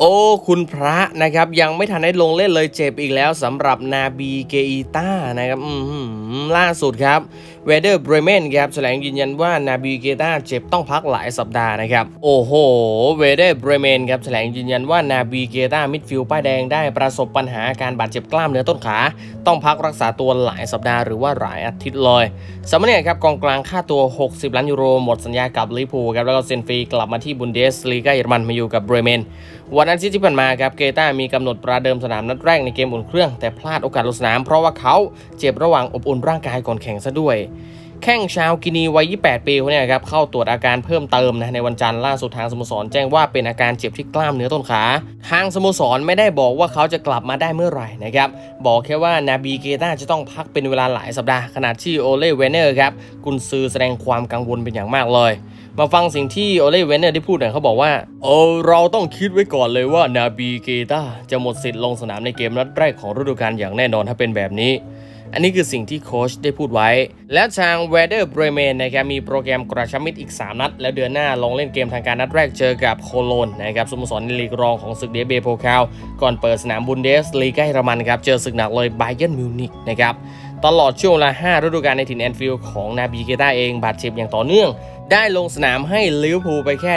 โอ้คุณพระนะครับยังไม่ทันได้ลงเล่นเลยเจ็บอีกแล้วสำหรับนาบีเกอีต้านะครับล่าสุดครับเวเดอร์เบรเมนครับแถลงยืนยันว่านาบีเกต้าเจ็บต้องพักหลายสัปดาห์นะครับ โอ้โหเวเดอร์เบรเมนครับแถลงยืนยันว่านาบีเกต้ามิดฟิลด์ป้ายแดงได้ประสบปัญหาอาการบาดเจ็บกล้ามเนื้อต้นขา ต้องพักรักษาตัวหลายสัปดาห์หรือว่าหลายอาทิตย์เลยสำหรับเนี่ยครับกองกลางค่าตัว 60 ล้านยูโรหมดสัญญากับลิเวอร์พูลครับแล้วก็เซ็นฟรีกลับมาที่บุนเดสลีกาเยอรมันมาอยู่กับเบรเมนวันอาทิตย์ที่ผ่านมาครับเกต้ามีกำหนดประเดิมสนามนัดแรกในเกมอุ่นเครื่องแต่พลาดโอกาสลงสนามเพราะว่าเขาเจ็บระหว่างอบอุ่นร่างกายก่อนแข่งซะด้วย แข้งชาวกินีวัย 28 ปีคนเนี้ครับเข้าตรวจอาการเพิ่มเติมนะในวันจันทร์ล่าสุดทางสโมสรแจ้งว่าเป็นอาการเจ็บที่กล้ามเนื้อต้นขา ทางสโมสรไม่ได้บอกว่าเขาจะกลับมาได้เมื่อไหร่นะครับบอกแค่ว่านาบีเกต้าจะต้องพักเป็นเวลาหลายสัปดาห์ขณะที่โอเล่เวนเนอร์ครับกุนซือแสดงความกังวลเป็นอย่างมากเลยมาฟังสิ่งที่โอเล่เวนเนอร์ได้พูดหน่อยเขาบอกว่าเออเราต้องคิดไว้ก่อนเลยว่านาบีเกตาจะหมดสิทธิ์ลงสนามในเกมนัดแรกของฤดูกาลอย่างแน่นอนถ้าเป็นแบบนี้ อันนี้คือสิ่งที่โค้ชได้พูดไว้ และทางเวเดอร์เบรเมนนะครับมีโปรแกรมกระชับมิตรอีก 3 นัด แล้วเดือนหน้าลงเล่นเกมทางการนัดแรกเจอกับโคโลนนะครับสโมสรในลีกรองของศึกเดเบโพคาวก่อนเปิดสนามบุนเดสลีกาเยอรมันครับเจอศึกหนักเลยไบเยนมิวนิกนะครับ ตลอดช่วงเวลา 5 ฤดูกาลในถิ่นแอนฟิลด์ของนาบีเกต้าเองบาดเจ็บอย่างต่อเนื่อง ได้ลงสนามให้ลิเวอร์พูลไปแค่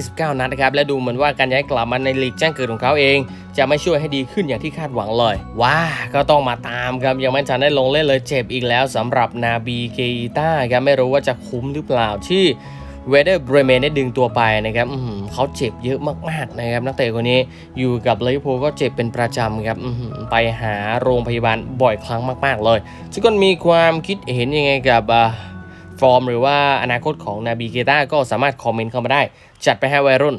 129 นัดนะครับ และดูเหมือนว่าการย้ายกลับมาในลีกแจ้งเกิดของเขาเอง จะไม่ช่วยให้ดีขึ้นอย่างที่คาดหวังเลย ว้า ก็ต้องมาตามครับ ยังไม่ทันได้ลงเล่นเลยเจ็บอีกแล้วสำหรับนาบีเกต้าครับไม่รู้ว่าจะคุ้มหรือเปล่าที่ เวเดอร์เบรเมนได้ดึงตัวไปนะครับเขาเจ็บเยอะมากๆนะครับ นักเตะคนนี้อยู่กับลิเวอร์พูลก็เจ็บเป็นประจำครับไปหาโรงพยาบาลบ่อยครั้งมาก ๆ เลยทุกคนมีความคิดเห็นยังไงกับฟอร์มหรือว่าอนาคตของนาบีเกต้าก็สามารถคอมเมนต์เข้ามาได้ จัดไปให้วัยรุ่น